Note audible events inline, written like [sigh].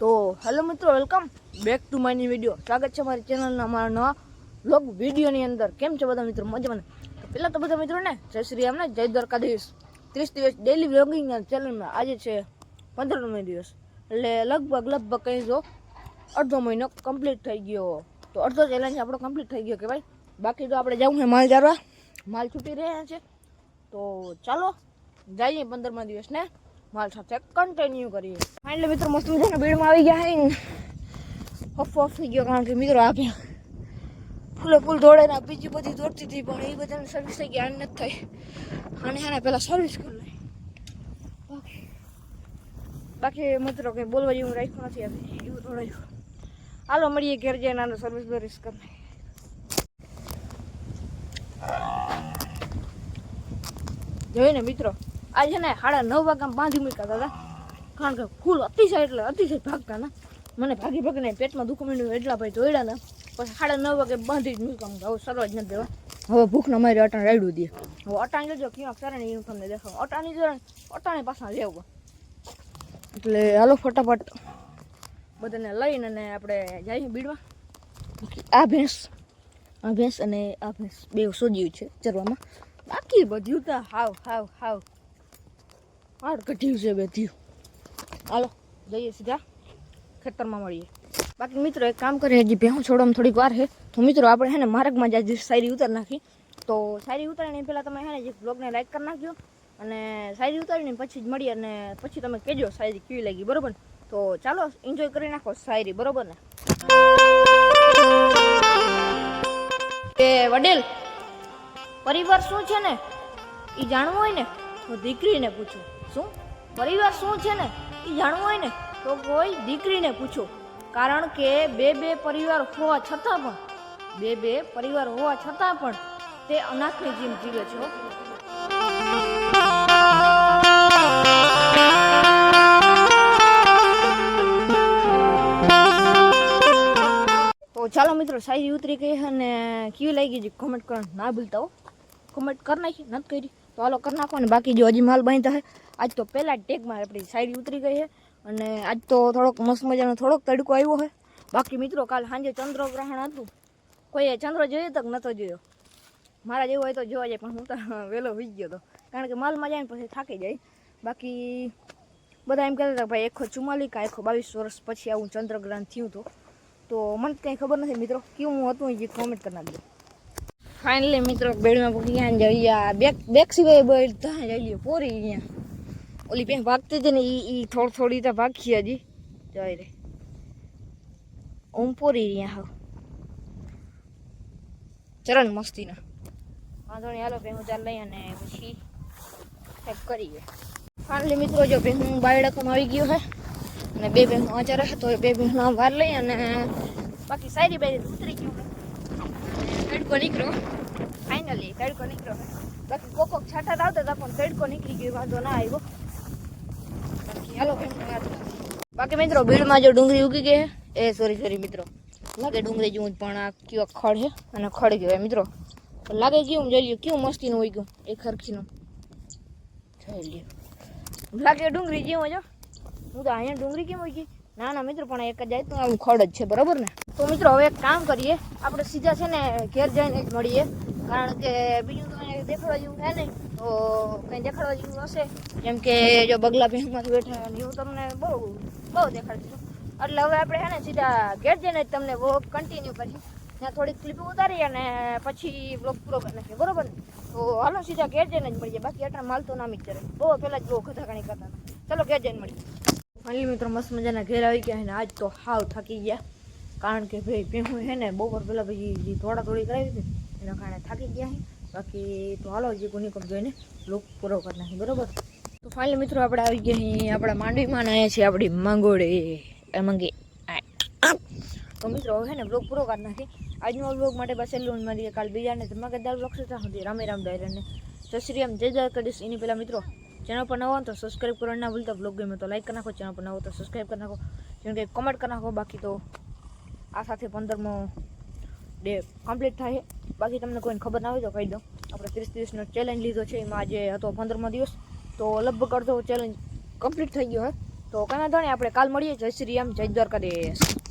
તો હેલો મિત્રો, welcome back to માયની વીડિયો સ્વાગત છે મારી ચેનલના અમારા નવા બ્લોગ વિડીયોની અંદર. કેમ છે બધા મિત્રો? મજામાં? તો પહેલાં તો બધા મિત્રોને જય શ્રી રામને જય દ્વારકાધીશ. ત્રીસ દિવસ ડેલી બ્લોગિંગના ચેનલમાં આજે છે પંદરમો દિવસ. એટલે લગભગ લગભગ કહી જો અડધો મહિનો કમ્પ્લીટ થઈ ગયો. તો અડધો ચેલેન્જ આપણો કમ્પ્લીટ થઈ ગયો કે ભાઈ બાકી તો આપણે જવું છે માલ જારવા. માલ છૂટી રહ્યા છે. તો ચાલો, જઈએ પંદરમા દિવસને. માલ સાથે કન્ટિન્યુ કરીએ. ફાઇનલી મિત્રો, મસ્ત મજાના ભીડમાં આવી ગયા હે હફ હફ થઈ ગયો કારણ કે મિત્રો આપ્યા ફૂલે ફૂલ દોડે ને બીજી બધી દોડતી હતી, પણ એ બધાને સર્વિસ થઈ ગઈ, આને નથી થઈ. આને આને પહેલાં સર્વિસ કરી લઈ બાકી મિત્રો કંઈ બોલવા જેવું રાખ્યું નથી આપણે એવું દોડાયું હાલો, મળીએ ઘેર જઈને આને સર્વિસ બર્વિસ કરી નાખીએ. ને મિત્રો? આજે છે ને સાડા નવ વાગ્યા બાંધી મૂક્યા હતા કારણ કે ફૂલ અતિશય એટલે અતિશય ભાગતા ના. મને ભાગી ભાગીને પેટમાં દુખ માંડ્યું એટલા ભાઈ દોડ્યા ને. પછી સાડા નવ વાગે બાંધી જ મૂક્યા હવે સરવા જ નથી દેવા. હવે ભૂખના મારી અટાણ રાડ્યું દે. હવે અટાણ જોજો ક્યાં કરે ને એવું તમને દેખાવ અટાણી જો અટાણે પાછા લેવું. એટલે હાલો ફટાફટ. બધાને લઈને અને આપણે જઈએ બીડમાં. આ ભેંસ આ ભેંસ અને આ ભેંસ બે સોજ્યું છે ચરવામાં. બાકી બધું તો હાવ હાવ હાવ. હાડ કઢ્યું છે બધું હાલો, જઈએ સીધા ખેતરમાં મળીએ. બાકી મિત્રો, એક કામ કરીએ, હજી ભેહું છોડવામાં થોડીક વાર છે. તો મિત્રો, આપણે હે ને માર્ગમાં જ આજે શાયરી ઉતારી નાખી. તો શાયરી ઉતારીને પહેલાં તમે હે ને જે બ્લોગને લાઈક કરી નાખજો અને શાયરી ઉતારીને પછી જ મળીએ અને પછી તમે કહેજો શાયરી કેવી લાગી, બરોબર? તો ચાલો એન્જોય કરી નાખો શાયરી, બરાબર ને? એ વડીલ, પરિવાર શું છે ને? એ જાણવું હોય ને, તો દીકરીને પૂછો. શું? પરિવાર શું છે ને? એ જાણવું હોય ને, તો કોઈ દીકરીને પૂછો. કારણ કે બે બે પરિવાર હોવા છતાં પણ, બે બે પરિવાર હોવા છતાં પણ તે અનાથની જીમ જીવે છે તો ચાલો મિત્રો સાઈ ઉતરી ગઈ અને કેવી લાગી છે? કોમેન્ટ કરવાનું ના ભૂલતા હો. કોમેન્ટ કરી નાખી, નથી કરી. તો હાલો કરી નાખો ને બાકી જો હજી માલ બાંધતા હે આજ તો પહેલાં જ ટેગમાં આપણી સાઈડ ઉતરી ગઈ છે. અને આજ તો થોડોક મસ્ત મજાનો થોડોક તડકો આવ્યો છે. બાકી મિત્રો કાલ સાંજે ચંદ્રગ્રહણ હતું. કોઈએ ચંદ્ર જોયો તો નહોતો જોયો? મારા જેવું હોય તો જોવા જાય, પણ હું તો [laughs] વહેલો વીજ ગયો હતો કારણ કે માલમાં જાય ને પછી થાકી જાય. બાકી બધા એમ કહેતા હતા ભાઈ એકસો ચુમ્માલીસ કે એકસો બાવીસ વર્ષ પછી આવું ચંદ્રગ્રહણ થયું હતું. તો મને કંઈ ખબર નથી મિત્રો. કેવું હતું એ કોમેન્ટ કરી નાખજો. ફાઇનલી મિત્રો, બેડમાં પગી ગયા ને જઈએ બેક બેક સિવાય બેડ ત્યાં જઈ લઈએ, પોરી અહીંયા. ઓલી પેન ભાગતી હતી ને એ એ થોડી થોડી તો ભાગી હજી. જઈ રે. ઓમ પોરી રહ્યા હાવ. ચરણ મસ્તીના. વાંધો નહીં, હાલો ભેહું ચાલ લઈ અને પછી હેક કરીએ. ફાઇનલી મિત્રો, જો ભેહું બાયડકમાં આવી ગયો હે, અને બે ભેહું આચાર તો બે ભેહું વાર લઈ અને બાકી સારી બાઈ ઉતરી ગયું તડકો નીકળ્યો ફાઇનલી તડકો નીકળ્યો બાકી કોક કોક છાટા આવતા હતા પણ તડકો નીકળી ગયો વાંધો ના આવ્યો બાકી હાલો ભેહું યાદ બાકી મિત્રો ભીડમાં જો ડુંગળી ઉગી ગઈ છે એ સોરી સોરી મિત્રો લાગે ડુંગળી જેવું જ પણ આ કયો ખડ છે? અને ખડ કહેવાય મિત્રો? તો લાગે કેવું જોઈ લ્યો, કેવું મસ્તીનું હોય ગયું એ ખરખીનું જોઈ લ્યો. લાગે ડુંગળી જેવું જો. હું તો અહીંયા ડુંગળી કેમ હોય ગઈ ના ના, મિત્રો, પણ એક જ જાય તો આવું ખડ જ છે, બરાબર ને? તો મિત્રો, હવે એક કામ કરીએ. આપણે સીધા છે ને ઘેર જઈને જ મળીએ. કારણ કે બીજું તો દેખાડવા જેવું છે નહીં. તો કંઈ દેખાડવા જેવું હશે? જેમ કે જો બગલા ભેંસમાંથી બેઠા એવું તમને બહુ બહુ દેખાડતું એટલે હવે આપણે છે ને સીધા ઘેર જઈને જ તમને વોક કન્ટિન્યુ કરીએ. ત્યાં થોડીક ક્લિપ ઉતારી અને પછી બ્લોગ પૂરો કરી નાખીએ, બરોબર ને? તો હાલો, સીધા ઘેર જઈને જ મળીએ. બાકી એટલા માલ તો નામી જ બહુ પહેલાં જ બહુ ખધાકાણી કરતા ચલો, ઘેર જઈને મળીએ. ફાઇનલી મિત્રો, મસ્ત મજાના ઘેર આવી ગયા અને આજ તો હાવ થાકી ગયા. કારણ કે ભાઈ ભેહું છે ને, બપોર પહેલાં પછી જે થોડા થોડી કરાવી હતી એના કારણે થાકી ગયા છે. બાકી તો હાલો જે કોની કોમ જોઈને લુક પૂરો કરી નાખી બરોબર? તો ફાઇનલી મિત્રો, આપણે આવી ગયા અહીં આપણા માંડવીમાં ને અહીંયા છે આપણી માંગોળે એ મંગી તો મિત્રો, હવે છે ને બ્લોગ પૂરો કરી નાખી આજનો બ્લોગ માટે બસ એટલું જ મળીએ કાલ બીજાને ધમાકેદાર બ્લોગ સુધી સુધી. રામે રામ ડાયરને. જય શ્રી રામ, જય જય કરીશ એની પહેલાં મિત્રો ચેનલ પર નવો તો સબસ્ક્રાઈબ કરવાનું ના ભૂલતા. બ્લોગ ગમે તો લાઈક કરી નાખો, ચેનલ પર નવો તો સબસ્ક્રાઈબ કરી નાખો. જેમ કે કોમેન્ટ કરી નાખો. બાકી તો આ સાથે પંદરમો ડે કમ્પ્લીટ થાય. બાકી તમને કોઈને ખબર ના હોય તો કહી દઉં. આપણે ત્રીસ દિવસનો ચેલેન્જ લીધો છે. એમાં આજે હતો પંદરમો દિવસ. તો લગભગ અડધો ચેલેન્જ કમ્પ્લીટ થઈ ગયો હે. તો કાના ધોણે આપણે કાલ મળીએ. જય શ્રી રામ, જય દ્વારકાધીશ.